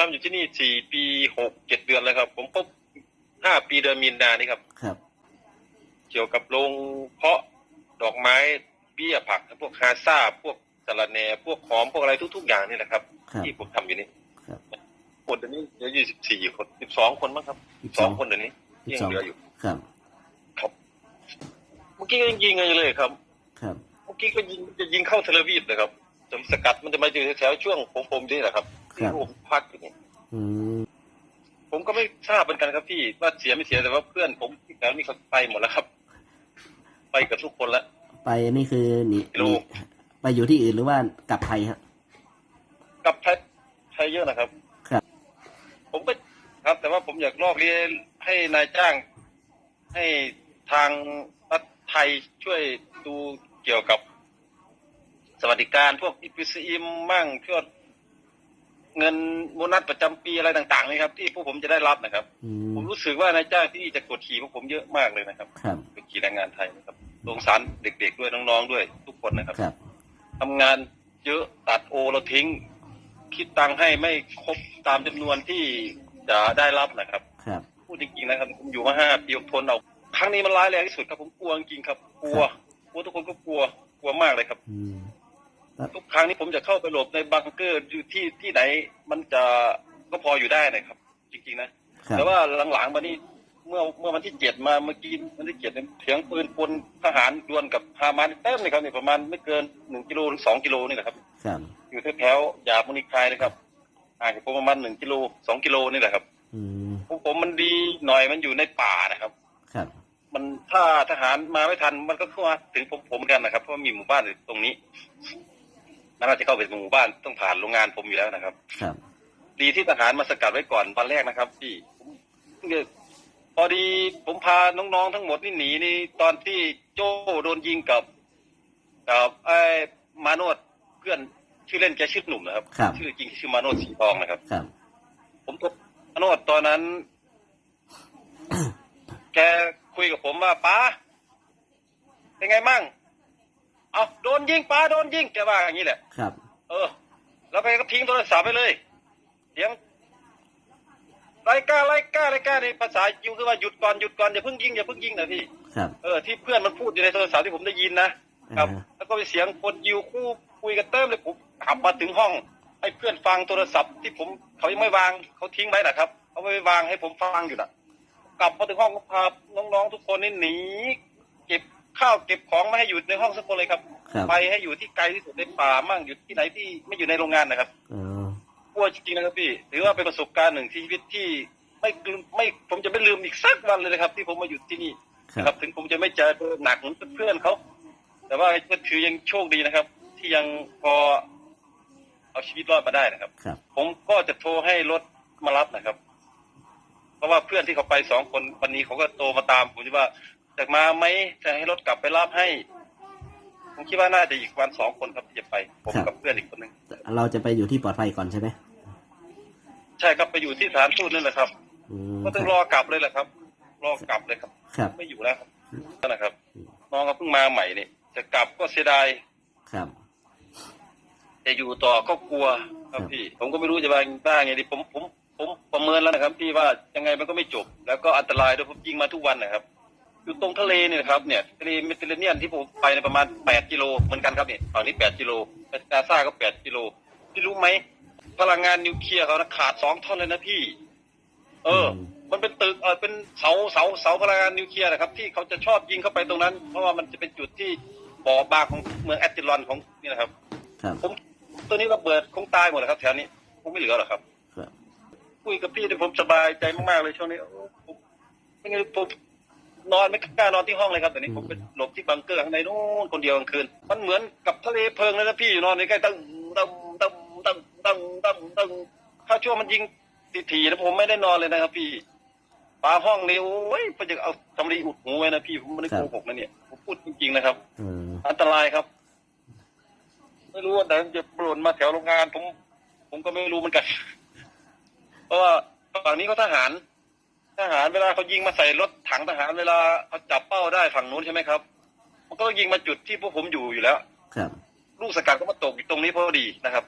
ทำอยู่ที่นี่สี่ปีหกเจ็ดเดือนแล้วครับ ผมพบห้าปีเดือนมีนานี่ครับ ครับ เกี่ยวกับโรงเพาะดอกไม้เบี้ยผักพวกคาซ่าพวกสะระแหน่พวกหอมพวกอะไรทุก ๆ อย่างนี่แหละครับ ครับที่ผมทำอยู่นี่ครับ คนเดี๋ยวนี้เหลือยี่สิบสี่คนสิบสองคนมั้งครับสิบสสอองงคนเดี๋ยวนี้ที่ยังเหลืออยู่ ครับ ครับเมื่อกี้ก็ยังยิงกันอยู่เลยครับ ครับ เมื่อกี้ก็ยิงจะยิงเข้าเทเลวีฟเลยครับจนสกัดมันจะมาอยู่แถวๆช่วงผมผมนี่แหละครับ ที่ผมพักอยู่นี่อืมผมก็ไม่ทราบเหมือนกันครับพี่ว่าเสียไม่เสียแต่ว่าเพื่อนผมที่แถวนี้เขาไปหมดแล้วครับ ไปกับทุกคนแล้วไปนี่คือหนีลูหนีกไปอยู่ที่อื่นหรือว่ากลับไทยฮะกับไทยไทยเยอะนะครับ ครับ ผมก็ครับ แต่ว่าผมอยากลอกเรียนให้นายจ้าง ให้ทางรัฐไทยช่วยดูเกี่ยวกับสวัสดิการพวกอิปิซีมมั่งพวก เงินโบนัสประจำปีอะไรต่างๆนี่ครับ ที่พวกผมจะได้รับนะครับอืผมมรู้สึกว่านายจ้างที่นี่จะกดขี่พวกผมเยอะมากเลยนะครับครับกดขี่แรงงานไทยนะครับสงสารเด็ก ๆ ด้วยน้องๆด้วย ทุกคนนะครับครับทำงานเยอะตัดโอเราทิ้ง คิดตังค์ให้ไม่ครบตามจำนวนที่จะได้รับนะครับครับพูดจริงๆนะครับ ผมอยู่มาห้าปีผมทนเอาครั้งนี้มันร้ายแรงที่สุดครับผมกลัวจริงๆครับกลัวกลัวทุกคนก็กลัวกลัวมากเลยครับอืม ทุกครั้งนี้ผมจะเข้าไปหลบในบังเกอร์อยู่ที่ที่ไหน มันจะก็พออยู่ได้นะครับ จริงๆนะ ครับ แต่ว่าหลังๆมานี่เมื่อเมื่อวันที่เจ็ดมาเมื่อกี้วันที่เจ็ดเนี่ยเสียงปืนปนทหารดวลกับฮามาสเต็มเลยครับเนี่ยประมาณไม่เกินหนึ่งกิโลถึงสองกิโลนี่แหละครับ ครับ อยู่แถวๆยามุนิคายนะครับห่างจากผมประมาณหนึ่งกิโลสองกิโลนี่แหละครับอืม พวกผมมันดีหน่อยมันอยู่ในป่านะครับ ครับ มันถ้าทหารมาไม่ทันมันก็เข้ามาถึงผมผมกันนะครับเพราะว่ามีหมู่บ้านอยู่ตรงนี้มั นอาจจะเข้าไปหมู่บ้านต้องผ่านโรงงานผมอยู่แล้วนะครับ ครับ ดีที่ทหารมาสกัดไว้ก่อนวันแรกนะครับพี่ผมเนี่ยพอดีผมพาน้องๆทั้งหมดนี่หนีนี่ตอนที่โจ้โดนยิงกับกับไอ้มาโนดเพื่อนชื่อเล่นแกชื่อหนุ่มนะครับ ครับ ชื่อจริงชื่อมาโนดสีทองนะครับ ครับ ผมโทรมาโนดตอนนั้น แกคุยกับผมว่าป้าเป็นไงมั่ง เอาโดนยิงป้าโดนยิงแกว่าอย่างนี้แหละ ครับ เออ แล้วไปก็ทิ้งโทรศัพท์ไปเลยเสียงไรก้าไรก้าไรก้าในภาษายูคือว่าหยุดก่อนหยุดก่อนอย่าเพิ่งยิงอย่าเพิ่งยิงนะพี่ ครับ เออที่เพื่อนมันพูดอยู่ในโทรศัพท์ที่ผมได้ยินนะครับ อ่าฮะ แล้วก็มีเสียงคนยิวคู่คุยกันเติมเลยผมขับมาถึงห้องให้เพื่อนฟังโทรศัพท์ที่ผมเขายังไม่วางเขาทิ้งไว้นะครับเขาไม่วางให้ผมฟังอยู่นะกลับมาถึงห้องก็พาน้องๆทุกคนนี่หนีเก็บ ข้าวเก็บของไม่ให้อยู่ในห้องสักคนเลยครับ ครับไปให้อยู่ที่ไกลที่สุดในป่ามั่งอยู่ที่ไหนที่ไม่อยู่ในโรงงานนะครับเออกลัวจริงๆนะครับพี่ถือว่าเป็นประสบการณ์หนึ่งที่ชีวิตที่ไม่ลืมไม่ผมจะไม่ลืมอีกสักวันเลยนะครับ ที่ผมมาอยู่ที่นี่ครันะครับบ ถึงผมจะไม่เจอหนักเหมือนเพื่อนเขา แต่ว่าก็ถือยังโชคดีนะครับ ที่ยังพอเอาชีวิตรอดมาได้นะครับ ครับ ผมก็จะโทรให้รถมารับนะครับ เพราะว่าเพื่อนที่เขาไปสองคนวันนี้เขาก็โทรมาตามผมจะว่า จะมาไหมจะให้รถกลับไปรับให้ ผมคิดว่าน่าจะอีกวันสองคนครับที่จะไป ผมกับเพื่อนอีกคนหนึ่งเราจะไปอยู่ที่ปลอดภัยก่อนใช่ไหมใช่ครับไปอยู่ที่สถานทูตนั่นแหละครับ อืมก็ต้องรอกลับเลยแหละครับ รอกลับเลยครับ ครับ ไม่อยู่แล้วครับนั่นนะครับ น้องเขาเพิ่งมาใหม่นี่จะกลับก็เสียดาย ครับ จะอยู่ต่อก็กลัวครับพี่ ผมก็ไม่รู้จะว่าบ้างไงดีผมผมผมประเมินแล้วนะครับ พี่ว่ายังไงมันก็ไม่จบ แล้วก็อันตรายด้วยผมยิงมาทุกวันนะครับ อยู่ตรงทะเลเนี่ยนะครับเนี่ยทะเลเมดิเตอร์เรเนียนที่ผมไปในยประมาณแปดกิโลเหมือนกันครับเนี่ยฝั่งนี้แปดกิโลกาซาก็แปดกิโลพี่รู้ไหมพลังงานนิวเคลียร์เขานะขาดสองท่อนเลยนะพี่ เอออืมมันเป็นตึกเออเป็นเสาเสาเสาพลังงานนิวเคลียร์นะครับ ที่เขาจะชอบยิงเข้าไปตรงนั้น เพราะว่ามันจะเป็นจุดที่บ่อบางของเมืองแอตติลอนของนี่นะครับ ครับ ผมตัวนี้ระเบิดคงตายหมดแล้วครับแถวนี้คงไม่เหลือหรอกครับ ครับ คุยกับพี่เนี่ยผมสบายใจมากๆเลยช่วงนี้โอ้ผมไม่งั้นผม นอนไม่กล้านอนที่ห้องเลยครับแต่นี้ผมไปหลบที่บังเกอร์ข้างในนู้นคนเดียวกลางคืน มันเหมือนกับทะเลเพลิงเลยนะพี่อยู่นอนในใกล้ตั้งตั้งตั้งตั้งตั้งตั้งตั้งถ้าช่วงมันยิงทีๆนะผมไม่ได้นอนเลยนะครับ พี่ฝาห้องนี่โอ้ยผมจะเอาทำรีอุดหูไว้นะพี่ผมไม่ได้โกหกนะเนี่ยผมพูดจริงๆนะครับเอออันตรายครับ ไม่รู้ว่าไหนมันจะปล่นมาแถวโรงงานผมผมก็ไม่รู้เหมือนกัน เพราะว่าฝั่งนี้เขาทหาร ทหารเวลาเขายิงมาใส่รถถังทหารเวลาเขาจับเป้าได้ฝั่งนู้นใช่ไหมครับ มันก็ต้องยิงมาจุดที่พวกผมอยู่อยู่แล้ว ครับ ลูกสกัดก็มาตกอยู่ตรงนี้พอดีนะครับ